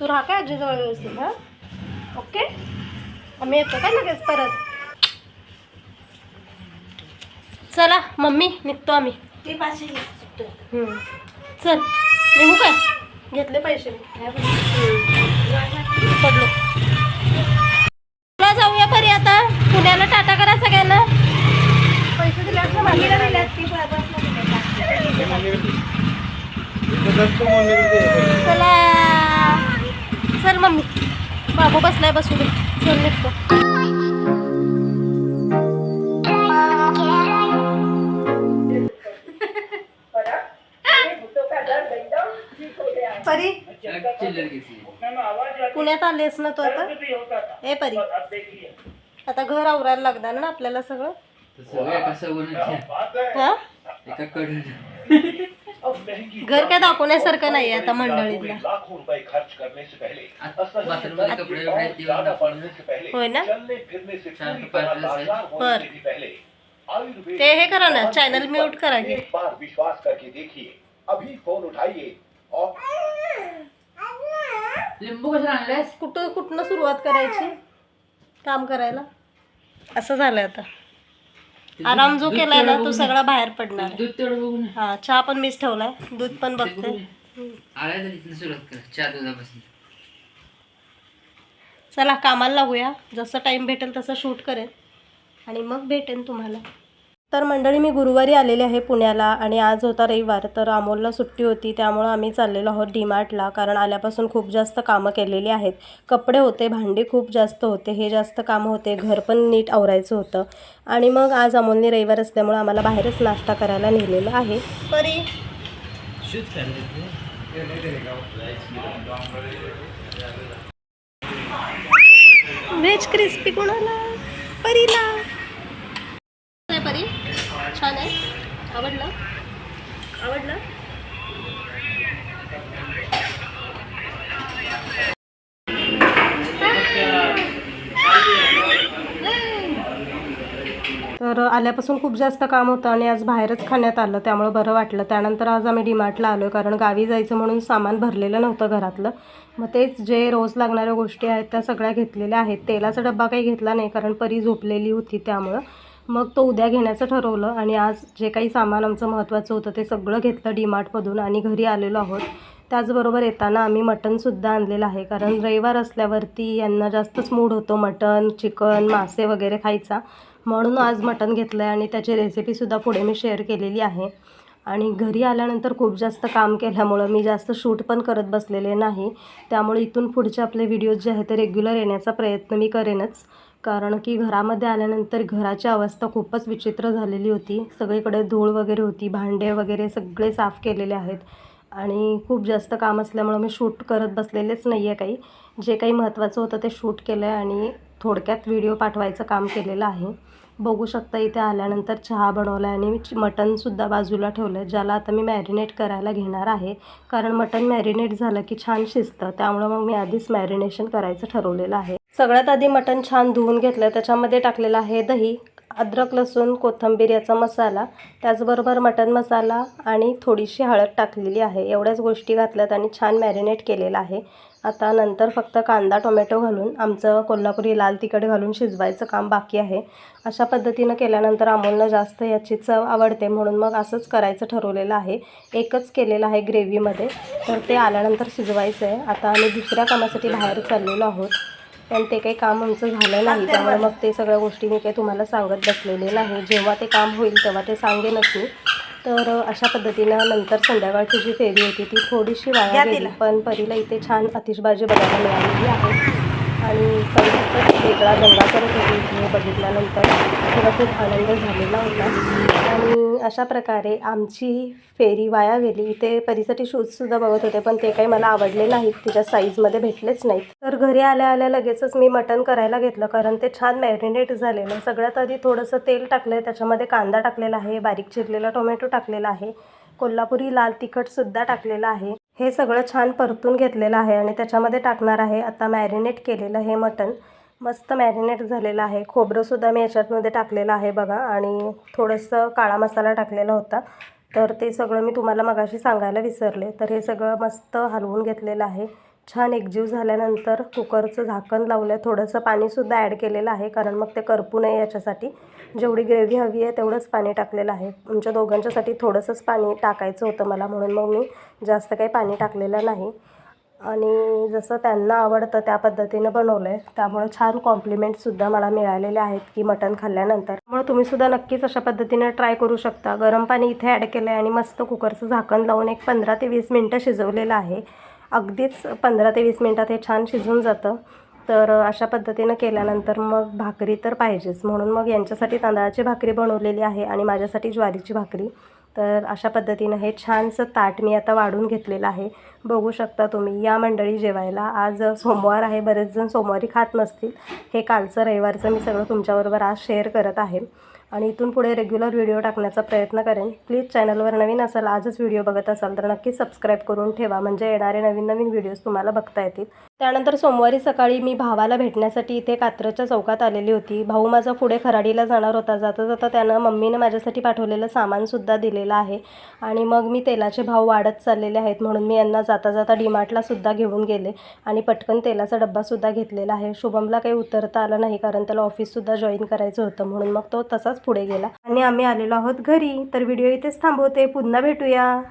तू राहा काय आजीजवळ व्यवस्थित हां? ओके आम्ही येतो काय लगेच परत? चला मम्मी निघतो आम्ही. ते पाचशे. हम्म. चल निघू काय? घेतले पैसे. मी. पडलो. तुला जाऊया परी आता. पुण्याला टाटा करा सगळ्यांना. पैसे दिले असं ती बसला. चला. चल मम्मी. बाबू बसलाय बसू दे. चल निघतो. परी पुण्यात आलेस ना तू आता? ए परी. आता घर आवरायला लागणार ना आपल्याला सगळं? हा? घर काय दाखवण्यासारखं नाही आता पहले. होय ना? पूरी तो है। हे करा ना चॅनल म्यूट करा की. बार विश्वास करके देखिए. अभी फोन उठाइए और लिंबू कसं कुठं कुठनं सुरुवात करायची? काम करायला? असं झालंय आता. आराम जो केलाय ना तो सगळा बाहेर पडणार आहे. दूध तेवढं बघून हा चहा पण मीच ठेवलाय. दूध पण बघते. आळ्या तर इथनं सुरुवात कर चहा दुधापासून. चला कामाला लागूया. जसं टाईम भेटेल तसं शूट करेन. आणि मग भेटेन तुम्हाला. तर मंडळी मी गुरुवारी आलेले आहे पुण्याला आणि आज होता रविवार. तर अमोलला सुट्टी होती त्यामुळं आम्ही चाललेलो आहोत डीमार्टला कारण आल्यापासून खूप जास्त कामं केलेली आहेत. कपडे होते भांडी खूप जास्त होते हे जास्त कामं होते घर पण नीट आवरायचं होतं. आणि मग आज अमोलने रविवार असल्यामुळं आम्हाला बाहेरच नाश्ता करायला नेलेला आहे. परी. व्हेज क्रिस्पी कोणाला? परीला. परी छान आहे. आवडलं? आवडलं? तर आल्यापासून खूप जास्त काम होतं आणि आज बाहेरच खाण्यात आलं त्यामुळं बरं वाटलं. त्यानंतर आज आम्ही डीमार्टला आलो कारण गावी जायचं म्हणून सामान भरलेलं नव्हतं घरातलं. मग तेच जे रोज लागणाऱ्या गोष्टी आहेत त्या सगळ्या घेतलेल्या आहेत. तेलाचा डब्बा काही घेतला नाही कारण परी झोपलेली होती त्यामुळं. मग तो उद्या घेण्याचं ठरवलं आणि आज जे काही सामान आमचं महत्त्वाचं होतं ते सगळं घेतलं डीमार्टमधून आणि घरी आलेलो आहोत. त्याचबरोबर येताना आम्ही मटणसुद्धा आणलेलं आहे कारण रविवार असल्यावरती यांना जास्तच मूड होतो मटण चिकन मासे वगैरे खायचा. म्हणून आज मटण घेतलं आहे आणि त्याची रेसिपीसुद्धा पुढे मी शेअर केलेली आहे. आणि घरी आल्यानंतर खूप जास्त काम केल्यामुळं मी जास्त शूट पण करत बसलेले नाही. त्यामुळे इथून पुढचे आपले व्हिडिओज जे आहेत ते रेग्युलर येण्याचा प्रयत्न मी करेनच. कारण की घरामध्ये आल्यानंतर घराची अवस्था खूपच विचित्र झालेली होती. सगळीकडे धूळ वगैरे होती भांडे वगैरे सगळे साफ केलेले आहेत. आणि खूप जास्त काम असल्यामुळं मी शूट करत बसलेलेच नाही आहे काही. जे काही महत्त्वाचं होतं ते शूट केलं आहे आणि थोडक्यात व्हिडिओ पाठवायचं काम केलेलं आहे. बघू शकता इथे आल्यानंतर चहा बनवला आहे आणि मी मटणसुद्धा बाजूला ठेवलं आहे ज्याला आता मी मॅरिनेट करायला घेणार आहे. कारण मटण मॅरिनेट झालं की छान शिजतं त्यामुळं मग मी आधीच मॅरिनेशन करायचं ठरवलेलं आहे. सगळ्यात आधी मटण छान धुवून घेतलं त्याच्यामध्ये टाकलेलं आहे दही. अद्रक लसूण कोथिंबीर याचा मसाला त्याचबरोबर मटण मसाला आणि थोडीशी हळद टाकलेली आहे. एवढ्याच गोष्टी घातल्यात आणि छान मॅरिनेट केलेलं आहे. आता नंतर फक्त कांदा टोमॅटो घालून आमचं कोल्हापुरी लाल तिखट घालून शिजवायचं काम बाकी आहे. अशा पद्धतीनं केल्यानंतर अमोलनं जास्त याची चव आवडते म्हणून मग असंच करायचं ठरवलेलं आहे. एकच केलेलं आहे ग्रेव्हीमध्ये तर ते आल्यानंतर शिजवायचं आहे आता आम्ही दुसऱ्या कामासाठी बाहेर चाललेलो आहोत. पण ते काही काम आमचं झालं नाही. त्यामुळे मग ते सगळ्या गोष्टी मी काही तुम्हाला सांगत बसलेले नाही. जेव्हा ते काम होईल तेव्हा ते सांगेनच मी तर अशा पद्धतीनं नंतर संध्याकाळची जी फेरी होती ती थोडीशी वाया गेली. पण परीला इथे छान अतिशबाजी बघायला मिळालेली आहे. आणि परी वेगळा दंगा करत होती. इथे बघितल्यानंतर तिला खूप आनंद झालेला होता. आणि अशा प्रकारे आमची फेरी वाया गेली. इथे परीसाठी शूजसुद्धा बघत होते पण ते काही मला आवडले नाहीत. तिच्या साईजमध्ये भेटलेच नाहीत. तर घरी आल्या आल्या लगेचच मी मटण करायला घेतलं कारण ते छान मॅरिनेट झालेलं सगळ्यात आधी थोडंसं तेल टाकलं आहे त्याच्यामध्ये कांदा टाकलेला आहे बारीक चिरलेला टोमॅटो टाकलेला आहे कोल्हापुरी लाल तिखटसुद्धा टाकलेलं आहे. हे सगळं छान परतून घेतलेलं आहे आणि त्याच्यामध्ये टाकणार आहे आता मॅरिनेट केलेलं हे मटण मस्त मॅरिनेट झालेलं आहे. खोबरंसुद्धा मी याच्यातमध्ये टाकलेलं आहे बघा. आणि थोडंसं काळा मसाला टाकलेला होता. तर ते सगळं मी तुम्हाला मगाशी सांगायला विसरले. तर हे सगळं मस्त हलवून घेतलेलं आहे. छान एकजीव झाल्यानंतर कुकरचं झाकण लावलं थोडंसं पाणीसुद्धा ॲड केलेलं आहे. कारण मग ते करपू नये याच्यासाठी. जेवढी ग्रेव्ही हवी आहे तेवढंच पाणी टाकलेलं आहे. तुमच्या दोघांच्यासाठी थोडंसंच पाणी टाकायचं होतं मला. म्हणून मग मी जास्त काही पाणी टाकलेलं नाही. आणि जसं त्यांना आवडतं त्या पद्धतीनं बनवलं आहे त्यामुळे छान कॉम्प्लिमेंटसुद्धा मला मिळालेले आहेत की मटण खाल्ल्यानंतर. त्यामुळे तुम्हीसुद्धा नक्कीच अशा पद्धतीने ट्राय करू शकता. गरम पाणी इथे ॲड केलं आहे आणि मस्त कुकरचं झाकण लावून एक पंधरा ते वीस मिनटं शिजवलेलं आहे. अगदीच पंधरा ते वीस मिनटात हे छान शिजून जातं. तर अशा पद्धतीनं केल्यानंतर मग भाकरी तर पाहिजेच. म्हणून मग यांच्यासाठी तांदळाची भाकरी बनवलेली आहे आणि माझ्यासाठी ज्वारीची भाकरी. तर अशा पद्धतीनं हे छानसं ताट मी आता वाढून घेतलेलं आहे. बघू शकता तुम्ही या मंडळी जेवायला आज सोमवार आहे बरेच जण सोमवारी खात नसतील. हे कालचं रविवारचं मी सगळं तुमच्याबरोबर आज शेअर करत आहे. आणि इथून पुढे रेग्युलर व्हिडिओ टाकण्याचा प्रयत्न करेन. प्लीज चॅनलवर नवीन असाल आजच व्हिडिओ बघत असाल तर नक्की सबस्क्राईब करून ठेवा. म्हणजे येणारे नवीन नवीन व्हिडिओज तुम्हाला बघता येतील. त्यानंतर सोमवारी सकाळी मी भावाला भेटण्यासाठी इथे कात्रच्या चौकात आलेली होती. भाऊ माझा पुढे खराडीला जाणार होता. जाता जाता त्यानं मम्मीनं माझ्यासाठी पाठवलेलं सामानसुद्धा दिलेलं आहे. आणि मग मी तेलाचे भाव वाढत चाललेले आहेत म्हणून मी यांना जाता जाता डीमार्टला सुद्धा घेऊन गेले. आणि पटकन तेलाचा डब्बासुद्धा घेतलेला आहे. शुभमला काही उतरता आलं नाही कारण त्याला ऑफिससुद्धा जॉईन करायचं होतं म्हणून मग तो तसाच पुढे गेला. आणि आम्ही आलेलो आहोत घरी. तर व्हिडिओ इथेच थांबवते. पुन्हा भेटूया.